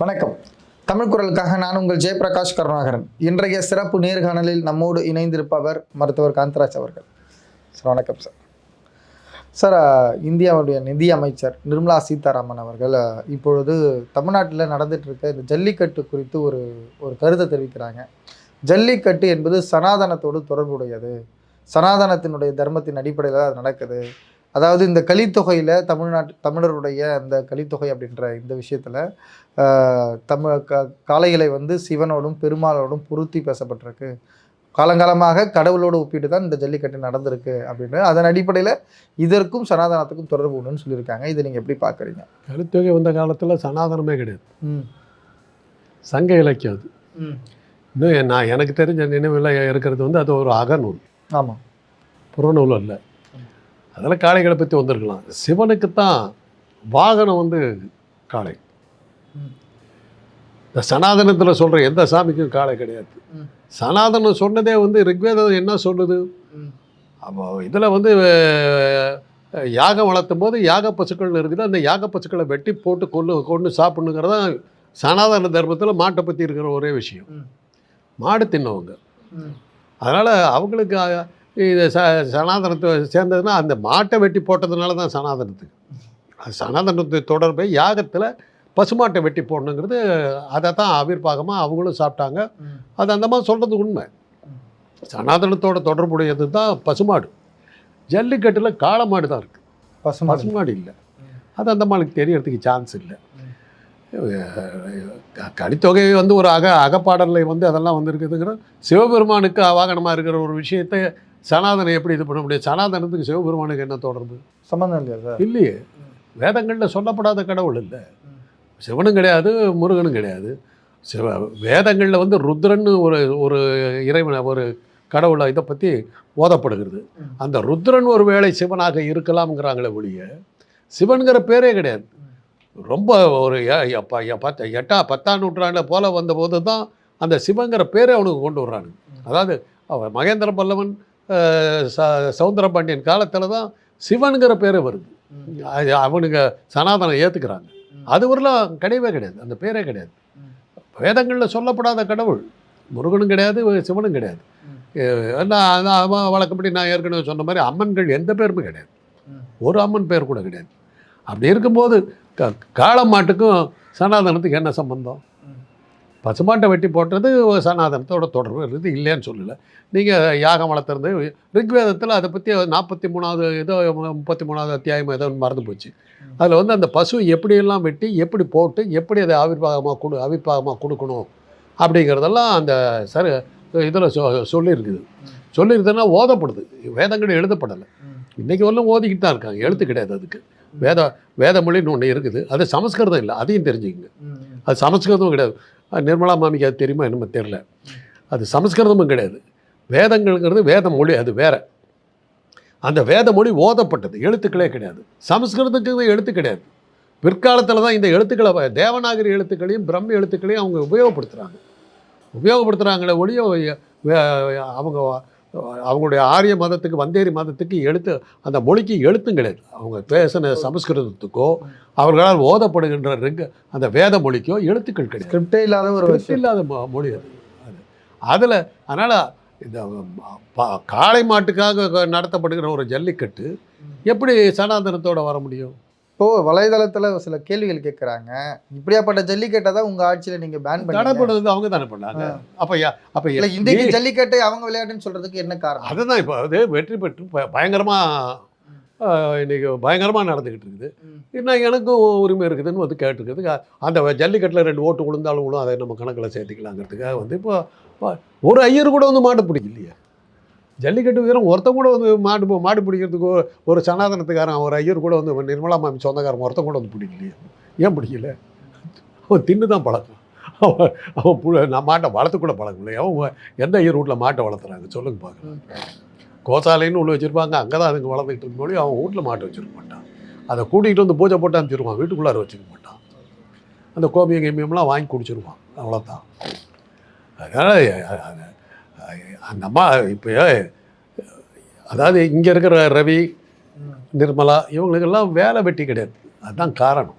வணக்கம். தமிழ் குரலுக்காக நான் உங்கள் ஜெயபிரகாஷ் கருணாகரன். இன்றைய சிறப்பு நேர்காணலில் நம்மோடு இணைந்திருப்பவர் மருத்துவர் காந்தராஜ் அவர்கள். சார் வணக்கம் சார். சார் இந்தியாவுடைய நிதி அமைச்சர் நிர்மலா சீதாராமன் அவர்கள் இப்பொழுது தமிழ்நாட்டில் நடந்துட்டு இருக்க இந்த ஜல்லிக்கட்டு குறித்து ஒரு ஒரு கருத்தை தெரிவிக்கிறாங்க. ஜல்லிக்கட்டு என்பது சனாதனத்தோடு தொடர்புடையது. சனாதனத்தினுடைய தர்மத்தின் அடிப்படையில் அது நடக்குது. அதாவது இந்த கலித்தொகையில் தமிழ்நாட்டு தமிழருடைய அந்த கலித்தொகை அப்படின்ற இந்த விஷயத்தில் தமிழ் க காளைகளை வந்து சிவனோடும் பெருமாளோடும் பொருத்தி பேசப்பட்டிருக்கு. காலங்காலமாக கடவுளோடு ஒப்பிட்டு தான் இந்த ஜல்லிக்கட்டு நடந்திருக்கு அப்படின்னு. அதன் அடிப்படையில் இதற்கும் சனாதனத்துக்கும் தொடர்பு உண்டுன்னு சொல்லியிருக்காங்க. இதை நீங்கள் எப்படி பார்க்குறீங்க? கருத்தொகை வந்த காலத்தில் சனாதனமே கிடையாது. ம். சங்க இலக்கியம் அது. ம். இன்னும் நான் எனக்கு தெரிஞ்ச நினைவில் இருக்கிறது வந்து அது ஒரு அகநூல். ஆமாம் புறநூல் அல்ல. அதெல்லாம் காளைகளை பற்றி வந்திருக்கலாம். சிவனுக்கு தான் வாகனம் வந்து காளை. இந்த சனாதனத்தில் சொல்கிற எந்த சாமிக்கும் காளை கிடையாது. சனாதனம் சொன்னதே வந்து ரிக்வேதம் என்ன சொல்லுது? அப்போ இதில் வந்து யாகம் வளர்த்தும் போது யாக பசுக்கள் இருக்குது அந்த யாக பசுக்களை வெட்டி போட்டு கொண்டு கொண்டு சாப்பிடணுங்கிறது தான் சனாதன தர்மத்தில் மாட்டை பற்றி இருக்கிற ஒரே விஷயம். மாடு தின்னவங்க. அதனால் அவங்களுக்கு இது ச சனாதனத்தை சேர்ந்ததுன்னா அந்த மாட்டை வெட்டி போட்டதுனால தான் சனாதனத்துக்கு அது சனாதனத்து தொடர்பை யாகத்தில் பசுமாட்டை வெட்டி போடணுங்கிறது அதை தான் ஆவிர்வாகமாக அவங்களும் சாப்பிட்டாங்க. அது அந்த மாதிரி சொல்கிறது உண்மை. சனாதனத்தோட தொடர்புடையது தான் பசுமாடு. ஜல்லிக்கட்டில் காளமாடு தான் இருக்குது பசுமாடு. பசுமாடு இல்லை. அது அந்த மாளுக்கு தெரியறதுக்கு சான்ஸ் இல்லை. க- கலித்தொகை வந்து ஒரு அக அகப்பாடலில் வந்து அதெல்லாம் வந்திருக்குதுங்கிற சிவபெருமானுக்கு வாகனமாக இருக்கிற ஒரு விஷயத்தை சனாதனம் எப்படி இது பண்ண முடியும்? சனாதனத்துக்கு சிவபெருமானுக்கு என்ன தொடர்பு? சம்மந்தம் இல்லையா சார்? இல்லையே. வேதங்களில் சொல்லப்படாத கடவுள் இல்லை. சிவனும் கிடையாது முருகனும் கிடையாது. சிவ வேதங்களில் வந்து ருத்ரன்னு ஒரு ஒரு இறைவனை ஒரு கடவுளை இதை பற்றி ஓதப்படுகிறது. அந்த ருத்ரன் ஒரு வேளை சிவனாக இருக்கலாம்ங்கிறாங்களே ஒழிய சிவனுங்கிற பேரே கிடையாது. ரொம்ப ஒரு பத்து எட்டா பத்தாம் நூற்றாண்டில் போல வந்தபோது தான் அந்த சிவங்கிற பேரே அவனுக்கு கொண்டு வர்றானுங்க. அதாவது மகேந்திர பல்லவன் அஹ், ச- சௌந்தர பாண்டியன் காலத்தில் தான் சிவனுங்கிற பேரே வருது. அவனுங்க சனாதனம் ஏற்றுக்கிறாங்க. அது வரலாம் கிடையவே கிடையாது. அந்த பேரே கிடையாது. வேதங்களில் சொல்லப்படாத கடவுள். முருகனும் கிடையாது சிவனும் கிடையாது. நான் வழக்கப்படி நான் ஏற்கனவே சொன்ன மாதிரி அம்மன்கள் எந்த பேருமே கிடையாது. ஒரு அம்மன் பேர் கூட கிடையாது. அப்படி இருக்கும்போது க காளை மாட்டுக்கும் சனாதனத்துக்கு என்ன சம்பந்தம். பசுமாட்டை வெட்டி போட்டது ஒரு சனாதனத்தோட தொடர்பு. இருக்குது இல்லைன்னு சொல்லலை. நீங்கள் யாகம் வளர்த்துறது ரிக்வேதத்தில் அதை பற்றி நாற்பத்தி மூணாவது ஏதோ முப்பத்தி மூணாவது அத்தியாயம் ஏதோ மறந்து போச்சு. அதில் வந்து அந்த பசு எப்படியெல்லாம் வெட்டி எப்படி போட்டு எப்படி அதை ஆவிர்வாகமாக கொடு ஆவிர்வாகமாக கொடுக்கணும் அப்படிங்கிறதெல்லாம் அந்த சரி இதில் சொ சொல்லியிருக்குது. சொல்லியிருக்குதுன்னா ஓதப்படுது. வேதங்கள் எழுதப்படலை. இன்றைக்கி வரலும் ஓதிக்கிட்டு தான் இருக்காங்க. எழுத்து கிடையாது அதுக்கு. வேத வேத மொழின்னு ஒன்று இருக்குது. அது சமஸ்கிருதம் இல்லை. அதையும் தெரிஞ்சுக்கங்க. அது சமஸ்கிருதமும் கிடையாது. நிர்மலா மாமிக்கு அது தெரியுமா என்னமோ தெரில அது சமஸ்கிருதமும் கிடையாது. வேதங்கள்ங்கிறது வேத மொழி அது வேற. அந்த வேத மொழி ஓதப்பட்டது எழுத்துக்களே கிடையாது. சமஸ்கிருதத்துக்கு எழுத்து கிடையாது. பிற்காலத்தில் தான் இந்த எழுத்துக்களை தேவநாகரி எழுத்துக்களையும் பிரம்ம எழுத்துக்களையும் அவங்க உபயோகப்படுத்துகிறாங்க உபயோகப்படுத்துகிறாங்களே ஒழிய வே- அவங்க அவங்களுடைய ஆரிய மதத்துக்கு வந்தேரி மதத்துக்கு எழுத்து அந்த மொழிக்கு எழுத்தும் கிடையாது. அவங்க பேசின சமஸ்கிருதத்துக்கோ அவர்களால் ஓதப்படுகின்ற அந்த வேத மொழிக்கோ எழுத்துக்கள் கிடையாது. ஸ்கிரிப்டே இல்லாத ஒரு இல்லாத மொ- மொழி அது. அது. அதில் அதனால் இந்த ப- காளை மாட்டுக்காக நடத்தப்படுகிற ஒரு ஜல்லிக்கட்டு எப்படி சனாதனத்தோட வர முடியும்? இப்போ வலைதளத்துல சில கேள்விகள் கேட்குறாங்க இப்படியாப்பட்ட ஜல்லிக்கட்டை தான் உங்க ஆட்சியில நீங்க பேன் பண்ணீங்க. தடைப்படுறது அவங்க தானே பண்ணாங்க அப்போ அப்போ இல்ல இன்றைக்கு ஜல்லிக்கட்டை அவங்க விளையாட்டுன்னு சொல்றதுக்கு என்ன காரணம்? அதுதான் இப்போ அது வெற்றி பெற்று ப- பயங்கரமா ஆஹ், இன்னைக்கு பயங்கரமாக நடந்துக்கிட்டு இருக்குது. இன்னும் எனக்கும் உரிமை இருக்குதுன்னு வந்து கேட்டுக்கிறதுக்கு அந்த ஜல்லிக்கட்டில் ரெண்டு ஓட்டு விழுந்தாலும் விழும் அதை நம்ம கணக்கில் சேர்த்துக்கலாங்கிறதுக்காக வந்து இப்போ ஒரு ஐயர் கூட வந்து மாடு பிடிக்கலையே. ஜல்லிக்கட்டு வீரம் ஒருத்தன் கூட வந்து மாடு மாடு பிடிக்கிறதுக்கு ஒரு- சனாதனத்துக்காரன் ஒரு ஐயர் கூட வந்து நிர்மலா மாமி சொந்தக்காரன் ஒருத்தன் கூட வந்து பிடிக்கலையே. ஏன் பிடிக்கல? அவன் தின்னு தான் பழக்கம். அவன் அவன் நான் மாட்டை வளர்த்து கூட அவன் எந்த ஐயர் வீட்டில் மாட்டை வளர்த்துறாங்க? சொல்லுங்க பார்க்கலாம் கோசாலைன்னு ஒன்று வச்சுருப்பாங்க. அங்கே தான் அதுங்க வளர்ந்துக்கிட்டு இருக்க அவன் வீட்டில் மாட்டை வச்சுருக்க மாட்டான். அதை கூட்டிகிட்டு வந்து பூஜை போட்டு அனுப்பிச்சிருவான். வீட்டுக்குள்ளார வச்சுக்க மாட்டான். அந்த கோபியம் கேமியம்லாம் வாங்கி குடிச்சிருவான். அவ்வளோதான் அதனால் அந்த அம்மா இப்போ அதாவது இங்கே இருக்கிற ரவி நிர்மலா இவங்களுக்கெல்லாம் வேலை வெட்டி கிடையாது. அதுதான் காரணம்.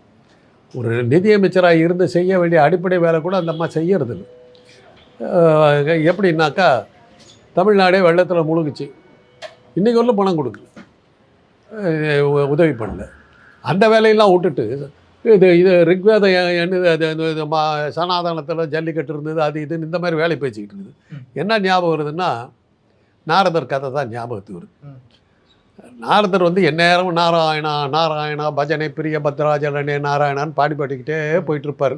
ஒரு நிதியமைச்சராக இருந்து செய்ய வேண்டிய அடிப்படை வேலை கூட அந்த அம்மா செய்யறது எப்படின்னாக்கா தமிழ்நாடே வெள்ளத்தில் முழுகுச்சு. இன்றைக்கி ஒன்றும் பணம் கொடுக்கல. உதவி பண்ணல. அந்த வேலையெல்லாம் விட்டுட்டு இது இது ரிக்வேத என்னது அது இது மா சனாதனத்தில் ஜல்லிக்கட்டு இருந்தது அது இதுன்னு இந்த மாதிரி வேலை பேசிக்கிட்டு இருக்குது என்ன ஞாபகம் வருதுன்னா நாரதர் கதை தான் ஞாபகத்துக்கு வருது. நாரதர் வந்து எந்நேரமும் நாராயணா நாராயணா பஜனை பிரிய பத்ராஜனே நாராயணான்னு பாடி பாடிக்கிட்டே போயிட்டு இருப்பார்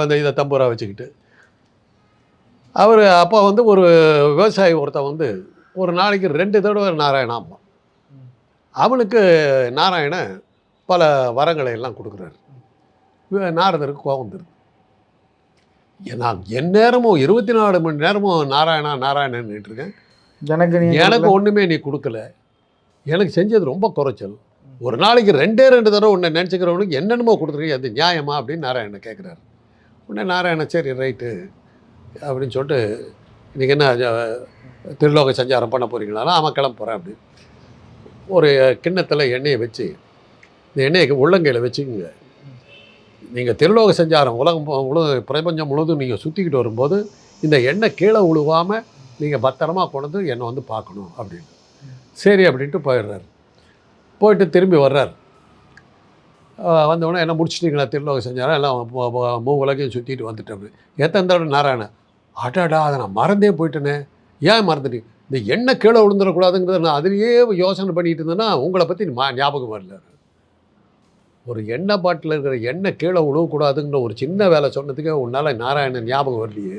வந்து இதை தம்பூரா வச்சுக்கிட்டு. அவர் அப்போ வந்து ஒரு விவசாயி ஒருத்தன் வந்து ஒரு நாளைக்கு ரெண்டு தடவை நாராயணாம்பான். ம். அவனுக்கு நாராயணன் பல வரங்களை எல்லாம் கொடுக்குறாரு நாரதருக்கு கோபம் வந்துருது. ஏ- நான் எந்நேரமும் இருபத்தி நாலு மணி நேரமும் நாராயணா நாராயணன் இருக்கேன் எனக்கு எனக்கு ஒன்றுமே நீ கொடுக்கல. எனக்கு செஞ்சது ரொம்ப குறைச்சல். ஒரு நாளைக்கு ரெண்டே ரெண்டு தடவை உன்னை நினச்சிக்கிறவனுக்கு என்னென்னமோ கொடுத்துருக்கீங்க அது நியாயமா அப்படின்னு நாராயணன் கேட்குறாரு உடனே நாராயணன் சரி ரைட்டு அப்படின்னு சொல்லிட்டு இன்றைக்கி என்ன திருலோக சஞ்சாரம் பண்ண போகிறீங்களா ஆமாம் கிளம்ப போகிறேன் அப்படி ஒரு கிண்ணத்தில் எண்ணெயை வச்சு இந்த எண்ணெயை உள்ளங்கையில் வச்சுக்கோங்க. நீங்கள் திருலோக செஞ்சாரம் உலகம் மு- பிரபஞ்சம் முழுவதும் நீங்கள் சுற்றிக்கிட்டு வரும்போது இந்த எண்ணெய் கீழே விழுவாமல் நீங்கள் பத்திரமா கொண்டு என்னை வந்து பார்க்கணும் அப்படின்னு. சரி அப்படின்ட்டு போயிடுறாரு. போயிட்டு திரும்பி வர்றார். வந்தவொடனே என்ன முடிச்சிட்டிங்களா திருலோக செஞ்சாரா எல்லாம் மூ உலகையும் சுற்றிட்டு வந்துட்டேன் எத்தனை தடவை நாராயணன் அடாடா அதை நான் மறந்தே போயிட்டேனே. ஏன் மறந்துட்டு? இந்த எண்ணெய் கீழே விழுந்துடக்கூடாதுங்கிறத நான் அதுலேயே யோசனை பண்ணிட்டு இருந்தேன்னா உங்களை பற்றி மா ஞாபகம் வரல. ஒரு எண்ணெய் பாட்டில் இருக்கிற எண்ணெய் கீழே விழுவக்கூடாதுங்கிற ஒரு சின்ன வேலை சொன்னதுக்கே உன்னால் நாராயணன் ஞாபகம் வரலையே.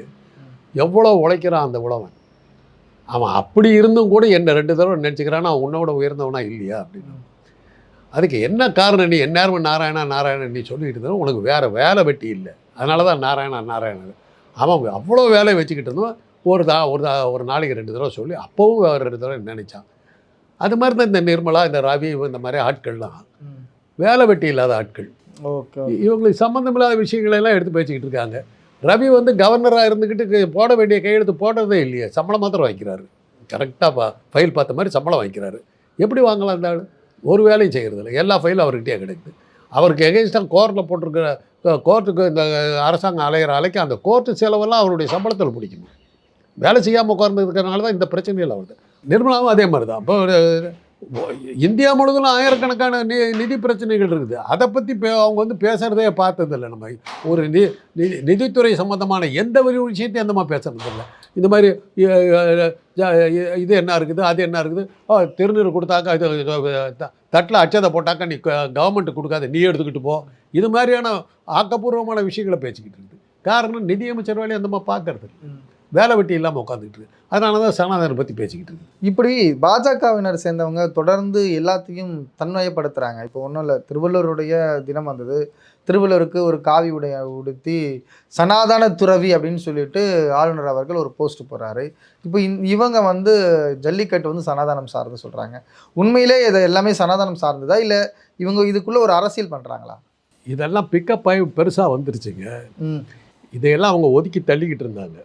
எவ்வளோ உழைக்கிறான் அந்த உழவன்? அவன் அப்படி இருந்தும் கூட என்னை ரெண்டு தடவை நினச்சிக்கிறான்? அவன் உன்னோட உயர்ந்தவனா இல்லையா? அப்படின்னு. அதுக்கு என்ன காரணம் நீ? எந்நேரம் நாராயணா நாராயணன் நீ சொல்லிட்டு இருந்தா உனக்கு வேறு வேலை வெட்டி இல்லை. அதனால தான் நாராயணா நாராயணன். அவன் அவ்வளோ வேலையை வச்சுக்கிட்டு இருந்தோம் ஒரு தா ஒரு தா ஒரு நாளைக்கு ரெண்டு தடவை சொல்லி அப்போவும் வேறு ரெண்டு தடவை நினைச்சான். அது மாதிரி தான் இந்த நிர்மலா இந்த ரவி இந்த மாதிரி ஆட்கள்லாம். வேலை வெட்டி இல்லாத ஆட்கள். ஓகே இவங்களுக்கு சம்மந்தமில்லாத விஷயங்களை எல்லாம் எடுத்து பேசிக்கிட்டு இருக்காங்க. ரவி வந்து கவர்னராக இருந்துக்கிட்டு போட வேண்டிய கையெழுத்து போடுறதே இல்லையே சம்பளம் மாத்திரம் வாங்கிக்கிறாரு. கரெக்டாக ஃபைல் பார்த்த மாதிரி சம்பளம் வாங்கிக்கிறாரு. எப்படி வாங்கலாம் ஆள்? ஒரு வேலையும் செய்கிறதில்ல எல்லா ஃபைலும் அவர்கிட்டயே கிடைக்குது. அவருக்கு எகென்ஸ்டாக கோர்ட்டில் போட்டிருக்கிற கோர்ட்டுக்கு இந்த அரசாங்கம் அலையிற அலைக்கு அந்த கோர்ட்டு செலவெல்லாம் அவருடைய சம்பளத்தில் பிடிக்கணும். வேலை செய்யாமல் உட்கார்ந்துருக்கறனால தான் இந்த பிரச்சனைகள் வருது. நிர்மலாவும் அதே மாதிரி தான். இப்போ ஒரு இந்தியா முழுவதும் ஆயிரக்கணக்கான நி நிதி பிரச்சனைகள் இருக்குது. அதை பற்றி பே அவங்க வந்து பேசுகிறதே பார்த்ததில்ல நம்ம. ஒரு நி நிதி நிதித்துறை சம்மந்தமான எந்த ஒரு விஷயத்தையும் அந்த மாதிரி பேசுறதில்ல. இந்த மாதிரி இது என்ன இருக்குது அது என்ன இருக்குது? திருநீர் கொடுத்தாக்கா இது த- தட்டில் அச்சதை போட்டாக்கா நீ கவர்மெண்ட் கொடுக்காத நீ எடுத்துக்கிட்டு போ. இது மாதிரியான ஆக்கப்பூர்வமான விஷயங்களை பேசிக்கிட்டு இருக்குது. காரணம் நிதியமைச்சர் வேலையை அந்த மாதிரி பார்க்கறது வேலை வெட்டி இல்லாமல் உட்காந்துக்கிட்டு இருக்கு. அதனால தான் சனாதனம் பற்றி பேசிக்கிட்டு இருக்கு. இப்படி பாஜகவினர் சேர்ந்தவங்க தொடர்ந்து எல்லாத்தையும் தன்மையப்படுத்துகிறாங்க இப்போ ஒன்றும் இல்லை திருவள்ளுவருடைய தினம் வந்தது. திருவள்ளுவருக்கு ஒரு காவி உடைய உடுத்தி சனாதன துறவி அப்படின்னு சொல்லிட்டு ஆளுநர் அவர்கள் ஒரு போஸ்ட் போடுறாரு. இப்போ இந் இவங்க வந்து ஜல்லிக்கட்டு வந்து சனாதனம் சார்ந்து சொல்கிறாங்க உண்மையிலே இது எல்லாமே சனாதனம் சார்ந்ததா? இல்லை இவங்க இதுக்குள்ளே ஒரு அரசியல் பண்ணுறாங்களா இதெல்லாம் பிக்கப் ஆகி பெருசாக வந்துருச்சுங்க. இதையெல்லாம் அவங்க ஒதுக்கி தள்ளிக்கிட்டு இருந்தாங்க.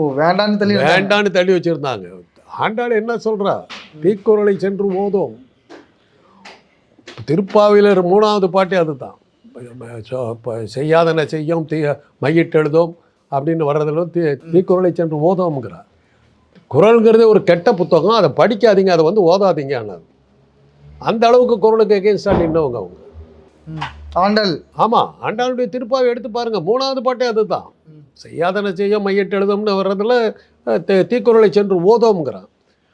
ஓ வேண்டான்னு தள்ளி வேண்டான்னு தள்ளி வச்சிருந்தாங்க. ஆண்டாள் என்ன சொல்றா? தீக்குறளை சென்று ஓதும் திருப்பாவிலர் மூணாவது பாட்டே அதுதான். செய்யாதன செய்யும் தீ மையிட்டெழுதோம் அப்படின்னு வர்றதுல தீ தீக்குறளை சென்று ஓதோம்ங்கிறா குரல்ங்கிறதே ஒரு கெட்ட புத்தகம். அதை படிக்காதீங்க அதை வந்து ஓதாதீங்க அந்த அளவுக்கு குரலுக்கு எகேன்ஸ்டாக நின்றவங்க அவங்க. ஆண்டல் ஆமாம் ஆண்டாளுடைய திருப்பாவை எடுத்து பாருங்க. மூணாவது பாட்டே அதுதான். செய்யாதன செய்ய மையிட்டு எழுதும்னு வர்றதுல தீக்குறளை சென்று ஓதோம்ங்கிறான்.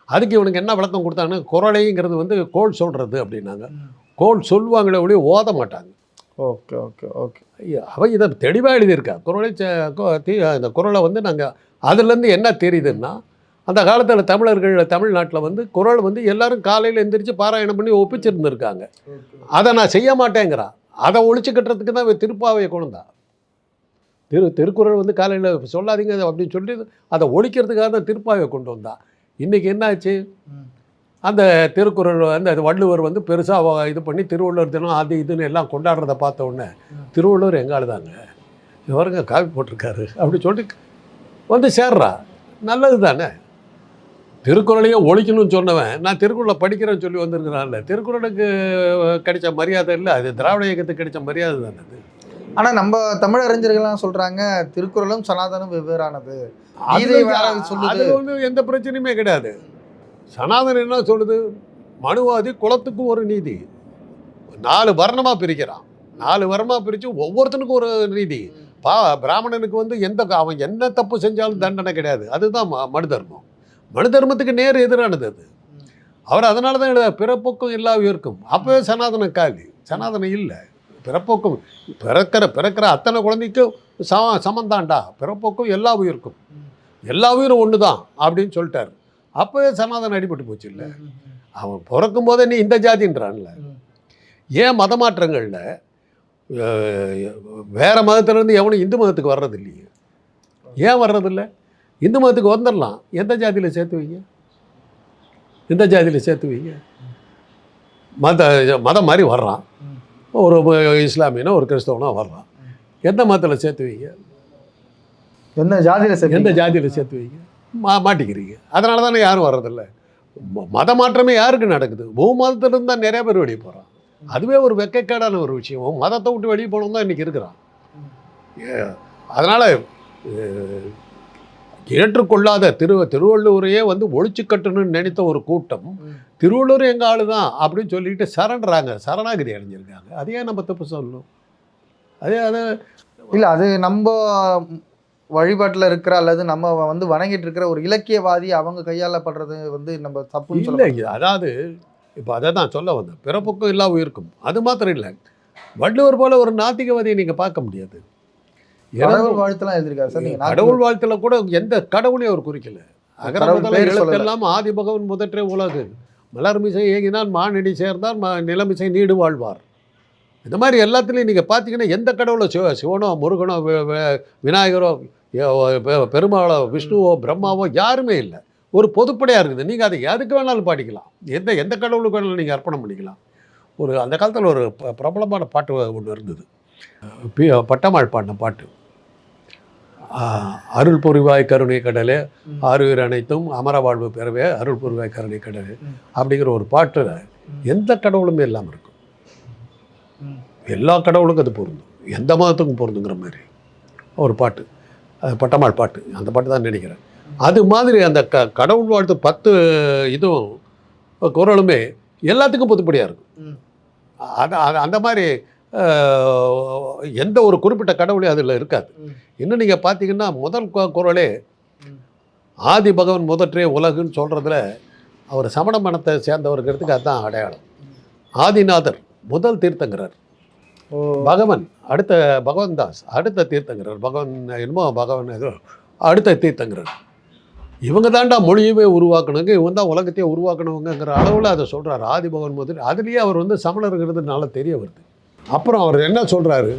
அதுக்கு இவனுக்கு என்ன விளக்கம் கொடுத்தாங்க குரலைங்கிறது வந்து கோல் சொல்கிறது அப்படின்னாங்க. கோல் சொல்லுவாங்களே ஒழிய ஓத மாட்டாங்க. Okay okay okay. ஐயா, அவ இதை தெளிவாக எழுதியிருக்கா. குரலை தீ இந்த குரலை வந்து நாங்கள் அதுலேருந்து என்ன தெரியுதுன்னா அந்த காலத்தில் தமிழர்கள் தமிழ்நாட்டில் வந்து குரல் வந்து எல்லாரும் காலையில் எந்திரிச்சு பாராயணம் பண்ணி ஒப்பிச்சிருந்துருக்காங்க. அதை நான் செய்ய மாட்டேங்கிறான் அதை ஒழிச்சு கட்டுறதுக்கு தான் திருப்பாவையை கொண்டா திரு திருக்குறள் வந்து காலையில் சொல்லாதீங்க அப்படின்னு சொல்லி அதை ஒழிக்கிறதுக்காக தான் திருப்பாவையை கொண்டு வந்தா. இன்றைக்கி என்னாச்சு. அந்த திருக்குறள் வந்து அது வள்ளுவர் வந்து பெருசாக இது பண்ணி திருவள்ளுவர் தினம் அது இதுன்னு எல்லாம் கொண்டாடுறத பார்த்த உடனே. திருவள்ளுவர் எங்காள் தாங்க இவருங்க காப்பி போட்டிருக்காரு அப்படி சொல்லிட்டு வந்து சேர்றா. நல்லது தானே. திருக்குறளையே ஒழிக்கணும்னு சொன்னவன் நான் திருக்குறளை படிக்கிறேன்னு சொல்லி வந்திருக்கிறான்ல. திருக்குறளுக்கு கிடைச்ச மரியாதை இல்லை அது திராவிட இயக்கத்துக்கு கிடைச்ச மரியாதை தானே அது. ஆனா நம்ம தமிழ் அறிஞர்கள்லாம் சொல்றாங்க திருக்குறளும் சனாதனம் வெவ்வேறானது. கீதை வேற சொல்லுது? வந்து எந்த பிரச்சனையுமே கிடையாது. சனாதனம் என்ன சொல்லுது? மனுவாதி குலத்துக்கு ஒரு நீதி. நாலு வர்ணமா பிரிக்கிறான். நாலு வர்ணமா பிரிச்சு ஒவ்வொருத்தனுக்கும் ஒரு நீதி. பா பிராமணனுக்கு வந்து எந்த அவன் என்ன தப்பு செஞ்சாலும் தண்டனை கிடையாது. அதுதான் மனு தர்மம். மனு தர்மத்துக்கு நேர் எதிரானது அது. அவர் அதனால தான் பிறப்புக்கும் எல்லா உயிருக்கும். அப்பவே சனாதனம் காலி. சனாதனம் இல்லை. பிறப்போக்கும் பிறக்கிற பிறக்கிற அத்தனை குழந்தைக்கும் சம சமந்தான்டா பிறப்போக்கும் எல்லா உயிருக்கும். எல்லா உயிரும் ஒன்று தான் அப்படின்னு சொல்லிட்டாரு. அப்போவே சனாதனம் அடிபட்டு போச்சு இல்லை. அவன் பிறக்கும் போதே நீ இந்த ஜாதின்றான்ல. ஏன் மத மாற்றங்களில் மதத்திலேருந்து எவனும் இந்து மதத்துக்கு வர்றது இல்லையே. ஏன் வர்றதில்ல இந்து மதத்துக்கு வந்துடலாம். எந்த ஜாதியில் சேர்த்து வைங்க? எந்த ஜாதியில் சேர்த்து வைங்க? மத மதம் மாதிரி வர்றான். ஒரு இஸ்லாமியனோ ஒரு கிறிஸ்தவனோ வர்றான் எந்த மதத்தில் சேர்த்து வைங்க எந்த ஜாதியில எந்த ஜாதியில் சேர்த்து வைங்க மா மாட்டிக்கிறீங்க. அதனால தானே யாரும் வர்றதில்ல. மத மாற்றமே யாருக்கு நடக்குது? மதத்திலிருந்து தான் நிறைய பேர் வெளியே போகிறான் அதுவே ஒரு வெக்கைக்காடான ஒரு விஷயம். மதத்தை விட்டு வெளியே போனவன் தான் இன்றைக்கி இருக்கிறான் அதனால ஏற்றுக்கொள்ளாத திரு திருவள்ளுவரையே வந்து ஒழிச்சு கட்டணும்னு நினைத்த ஒரு கூட்டம் ம். திருவள்ளுவர் எங்கள் ஆளு தான் அப்படின்னு சொல்லிட்டு சரண்டராங்க சரணாகதி அடைஞ்சிருக்காங்க. அதையே நம்ம தப்பு சொல்லணும்? அதே அதை இல்ல அது நம்ம வழிபாட்டுல இருக்கிற அல்லது நம்ம வந்து வணங்கிட்டு இருக்கிற ஒரு இலக்கியவாதி அவங்க கையாளப்படுறது வந்து நம்ம தப்புன்னு இல்லை அதாவது இப்போ அதை தான் சொல்ல வந்தேன். பிறப்புக்கும் எல்லா உயிருக்கும். அது மாத்திரம் இல்லை. வள்ளுவர் போல ஒரு நாத்திகவாதியை நீங்கள் பார்க்க முடியாது. கடவுள் வாழ்த்துலாம் எழுதிருக்காரு சார். கடவுள் வாழ்த்துல கூட எந்த கடவுளையும் அவர் குறிக்கல. அகர கடவுள் முதல பேர் சொல்லல. எழுத்தெல்லாம் ஆதி பகவன் முதற்றே உலகு. மலர்மிசை ஏகினால் மானடி சேர்ந்தால் ம நிலமிசை நீடு வாழ்வார். இந்த மாதிரி எல்லாத்துலேயும் நீங்கள் பார்த்தீங்கன்னா எந்த கடவுளோ சிவ சிவனோ முருகனோ விநாயகரோ பெருமாளோ விஷ்ணுவோ பிரம்மாவோ யாருமே இல்லை. ஒரு பொதுப்படையாக இருக்குது. நீங்கள் அதை எதுக்கு வேணாலும் பாடிக்கலாம். எந்த எந்த கடவுளுக்கு வேணாலும் நீங்கள் அர்ப்பணம் பண்ணிக்கலாம். ஒரு அந்த காலத்தில் ஒரு ப- பிரபலமான பாட்டு ஒன்று இருந்தது. பி பட்டமாள் பாடின பாட்டு. அருள் புரிவாய் கருணை கடலே ம். ஆறுயிர் அனைத்தும் அமர வாழ்வு பெறவே அருள் புரிவாய் கருணை கடலே. அப்படிங்கிற ஒரு பாட்டில் எந்த கடவுளுமே இல்லாமல் இருக்கும். எல்லா கடவுளுக்கும் அது பொருந்தும் எந்த மதத்துக்கும் பொருந்துங்கிற மாதிரி ஒரு பாட்டு அது பட்டமாள் பாட்டு அந்த பாட்டு தான் நினைக்கிறேன் அது மாதிரி அந்த க கடவுள் வாழ்த்து பத்து இதுவும் குரலுமே எல்லாத்துக்கும் பொதுப்படியாக இருக்கும். அது அந்த மாதிரி எந்த ஒரு குறிப்பிட்ட கடவுளே அதில் இருக்காது. இன்னும் நீங்கள் பார்த்தீங்கன்னா முதல் குரலே. ஆதி பகவன் முதற்றே உலகுன்னு சொல்கிறதுல அவர் சமண மனத்தை சேர்ந்தவருங்கிறதுக்கு அதுதான் அடையாளம். ஆதிநாதர் முதல் தீர்த்தங்கிறார் பகவன் அடுத்த பகவன் தாஸ் அடுத்த தீர்த்தங்கிறார் பகவன் என்னமோ பகவன் அடுத்த தீர்த்தங்கிறார் இவங்க தாண்டா மொழியவே உருவாக்கணுங்க இவங்க தான் உலகத்தையே உருவாக்கணுங்கிற அளவில் அதை சொல்கிறார் ஆதி பகவன் முதல் அதுலேயே அவர் வந்து சமணருங்கிறதுனால தெரிய வருது. அப்புறம் அவர் என்ன சொல்கிறாரு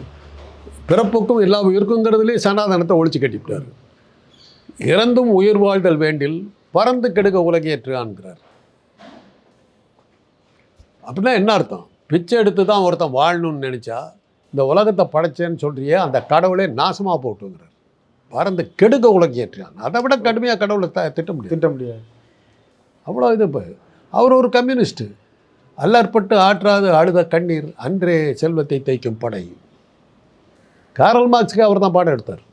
பிறப்புக்கும் எல்லா இருக்குங்கிறதுலேயே சனாதனத்தை ஒழிச்சு கட்டிவிட்டார். இறந்தும் உயிர் வாழ்தல் வேண்டில் பறந்து கெடுக்க உலகேற்றான்கிறார் அப்படின்னா என்ன அர்த்தம்? பிச்சை எடுத்து தான் ஒருத்தன் வாழணும்னு நினச்சா இந்த உலகத்தை படைச்சேன்னு சொல்றியே அந்த கடவுளே நாசமாக போட்டுங்கிறார். பறந்து கெடுக்க உலகேற்றான் அதை விட கடுமையாக கடவுளை த திட்ட முடியாது. திட்ட முடியாது. அவ்வளோ இது இப்போ. அவர் ஒரு கம்யூனிஸ்ட்டு. அல்லற்பட்டு ஆற்றாது அழுத கண்ணீர் அன்றே செல்வத்தை தைக்கும் படை. காரல் மார்க்ஸுக்கு அவர் தான் பாடம் எடுத்தார்.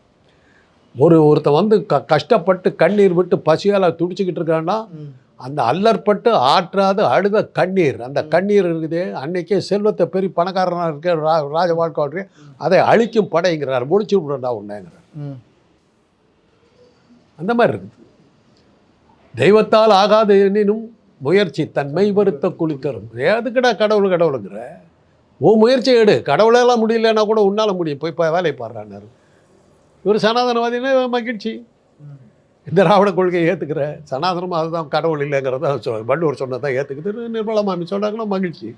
ஒரு ஒருத்தன் வந்து க கஷ்டப்பட்டு கண்ணீர் விட்டு பசியால் துடிச்சிக்கிட்டு இருக்கான்னா. அந்த அல்லற்பட்டு ஆற்றாது அழுத கண்ணீர். அந்த கண்ணீர் இருக்குதே அன்னைக்கே செல்வத்தை பெரிய பணக்காரனாக இருக்க ரா ராஜ வாழ்க்கை அதை அழிக்கும் படைங்கிறார். முடிச்சு விடுறா உண்டேங்கிறார் ம். அந்த மாதிரி இருக்குது. தெய்வத்தால் ஆகாது எனினும் முயற்சி தன்மை வருத்த குளித்தரும் எதுக்குடா கடவுள் கடவுளுங்கிற உன் முயற்சி எடு கடவுளால முடியலன்னா கூட உன்னால் முடியும் போய் வேலையை பாடுறான்னாரு இவர் சனாதனவாதினா மகிழ்ச்சி. இந்த திராவிட கொள்கையை ஏற்றுக்கிற சனாதனம் அதுதான் கடவுள் இல்லைங்கிறத சொ வள்ளுவர் சொன்னதான் ஏற்றுக்குது நிர்மலா மாமி சொன்னாங்கன்னா மகிழ்ச்சி.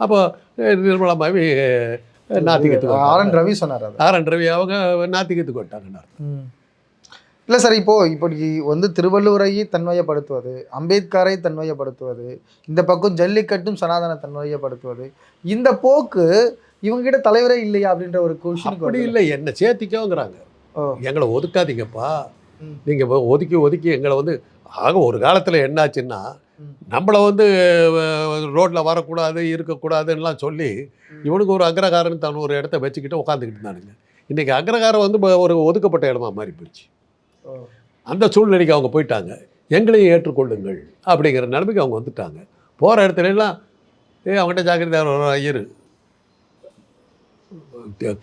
அப்போ அஹ், நிர்மலா மாமி அஹ், நாத்திகத்துக்கு ஆர் என். ரவி சொன்னார் ஆர் என் ரவி அவங்க நாத்திகத்துக்கு விட்டாங்கன்னாரு. இல்ல சார் இப்போ இப்படி வந்து திருவள்ளுவரை தன்மையப்படுத்துவது அம்பேத்கரை தன்மையப்படுத்துவது இந்த பக்கம் ஜல்லிக்கட்டும் சனாதன தன்மையப்படுத்துவது இந்த போக்கு இவங்க கிட்ட தலைவரே இல்லையா அப்படின்ற ஒரு கொஷினுக்கு அப்படி இல்லை. என்னை சேர்த்திக்கோங்கிறாங்க. எங்களை ஒதுக்காதீங்கப்பா. நீங்கள் ஒதுக்கி ஒதுக்கி எங்களை வந்து ஆக ஒரு காலத்தில் என்னாச்சுன்னா. நம்மளை வந்து ரோட்டில் வரக்கூடாது இருக்கக்கூடாதுன்னெலாம் சொல்லி இவனுக்கு ஒரு அக்ரகாரன் தான் ஒரு இடத்த வச்சுக்கிட்டு உட்காந்துக்கிட்டு இருந்தானுங்க. இன்றைக்கி அக்ரகாரம் வந்து ஒரு ஒதுக்கப்பட்ட இடமா மாறி போச்சு அந்த சூழ்நிலைக்கு அவங்க போயிட்டாங்க. எங்களையும் ஏற்றுக்கொள்ளுங்கள் அப்படிங்கிற நிலைமைக்கு அவங்க வந்துட்டாங்க. போகிற இடத்துல எல்லாம் ஏ அவங்ககிட்ட ஜாக்கிரதையாக ஐயர்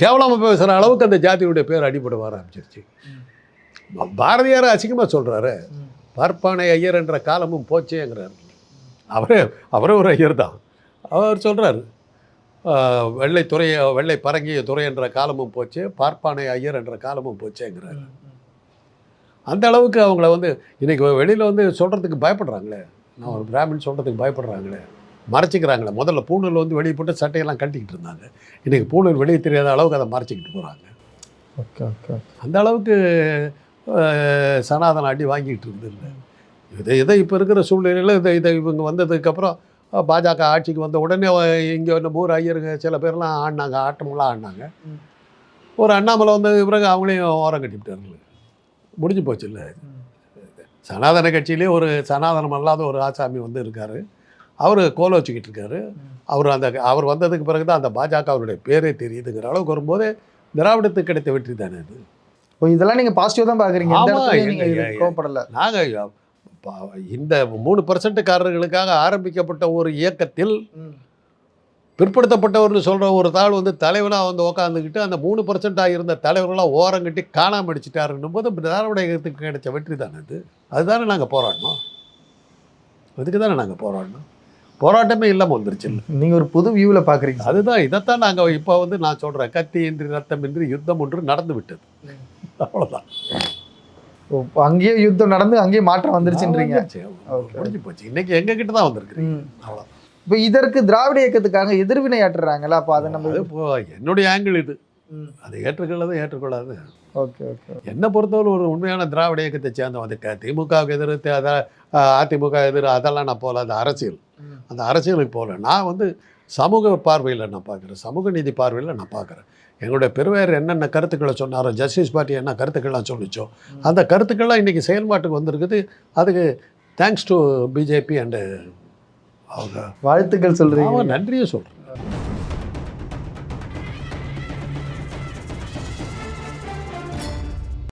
கேவலமாக பேசுகிற அளவுக்கு அந்த ஜாதியுடைய பேர் அடிபட வர ஆரம்பிச்சிருச்சு. பாரதியார் அசிங்கமாக சொல்கிறாரு பார்ப்பானை ஐயர் என்ற காலமும் போச்சேங்கிறார். அவரே அவரே ஒரு ஐயர் தான். அவர் சொல்கிறார் வெள்ளை துறை வெள்ளை பரங்கிய துறை என்ற காலமும் போச்சு பார்ப்பானை ஐயர் என்ற காலமும் போச்சேங்கிறார். அந்த அளவுக்கு அவங்கள வந்து இன்றைக்கி வெளியில் வந்து சொல்கிறதுக்கு பயப்படுறாங்களே. நான் ஒரு பிராமின் சொல்கிறதுக்கு பயப்படுறாங்களே. மறைச்சிக்கிறாங்களே. முதல்ல பூணூல் வந்து வெளியே போட்டு சட்டையெல்லாம் கட்டிக்கிட்டு இருந்தாங்க. இன்றைக்கி பூணூல் வெளியே தெரியாத அளவுக்கு அதை மறைச்சிக்கிட்டு போகிறாங்க ஓகே ஓகே அந்த அளவுக்கு சனாதன அடி வாங்கிட்டு இருந்தில்ல இதை இதை இப்போ இருக்கிற சூழ்நிலையில் இதை இதை இவங்க வந்ததுக்கப்புறம் பாஜக ஆட்சிக்கு வந்த உடனே இங்கே நம்ம ஊர் ஐயருங்க சில பேர்லாம் ஆடினாங்க ஆட்டமெல்லாம் ஆடினாங்க. ஒரு அண்ணாமலை வந்தது பிறகு அவங்களையும் ஓரம் கட்டிவிட்டார்கள் முடிஞ்சு போச்சு இல்லை சனாதன கட்சியிலே ஒரு சனாதனம் அல்லாத ஒரு ஆசாமி வந்து இருக்கார். அவர் கோல வச்சுக்கிட்டு இருக்காரு. அவர் அந்த அவர் வந்ததுக்கு பிறகு தான் அந்த பாஜக அவருடைய பேரே தெரியுதுங்கிற அளவுக்கு வரும்போது திராவிடத்துக்கு கிடைத்த வெற்றி தானே அது. இதெல்லாம் நீங்க பாசிட்டிவ் தான் கோவப்படல. நாங்கள் இந்த மூணு பர்சன்ட்டுக்காரர்களுக்காக ஆரம்பிக்கப்பட்ட ஒரு இயக்கத்தில் பிற்படுத்தப்பட்டவர்னு சொல்கிற ஒரு தாள் வந்து தலைவனாக வந்து உக்காந்துக்கிட்டு அந்த மூணு பர்சன்ட்டாக இருந்த தலைவர்களாக ஓரம் கட்டி காணாம அடிச்சிட்டாருன்னும் போது திராவிட இயக்கத்துக்கு கிடைச்ச வெற்றி தானே அது? அதுதானே நாங்கள் போராடினோம். அதுக்கு தானே நாங்கள் போராடினோம். போராட்டமே இல்லாமல் வந்துருச்சு. நீங்க ஒரு புது வியூல பாக்குறீங்க. சார். அதுதான் இதைத்தான் நாங்கள் இப்போ வந்து நான் சொல்கிறேன் கத்தி இன்றி ரத்தமின்றி யுத்தம் ஒன்று நடந்து விட்டது. அவ்வளோதான் அங்கேயே யுத்தம் நடந்து அங்கேயே மாற்றம் வந்துருச்சுன்றீங்க. வந்துருச்சு. முடிஞ்சு போச்சு. இன்னைக்கு எங்க கிட்ட தான் வந்திருக்கிறீங்க ம். இப்போ இதற்கு திராவிட இயக்கத்துக்காக எதிர்வினை ஆற்றுறாங்கல்ல அப்போ அதை நம்ம இப்போ என்னுடைய ஆங்கிள் இது. அதை ஏற்றுக்கொள்ளது ஏற்றுக்கொள்ளாது. Okay okay. என்னை பொறுத்தவரை ஒரு உண்மையான திராவிட இயக்கத்தை சேர்ந்தவன் அது க- திமுகவுக்கு எதிர்த்து அதை அதிமுக எதிர் அதெல்லாம் நான் போகல அது அரசியல். அந்த அரசியலுக்கு போகல நான் வந்து சமூக பார்வையில் நான் பார்க்குறேன். சமூக நீதி பார்வையில் நான் பார்க்குறேன். எங்களுடைய பெருவேர் என்னென்ன கருத்துக்களை சொன்னாரோ ஜஸ்டிஸ் பார்ட்டி என்ன கருத்துக்கள்லாம் சொல்லிச்சோ அந்த கருத்துக்கள்லாம் இன்றைக்கி செயல்பாட்டுக்கு வந்திருக்குது. அதுக்கு தேங்க்ஸ் டு பிஜேபி அண்டு வாழ்த்துக்கள் சொல்கிறீங்க நன்றியே சொல்கிறேன்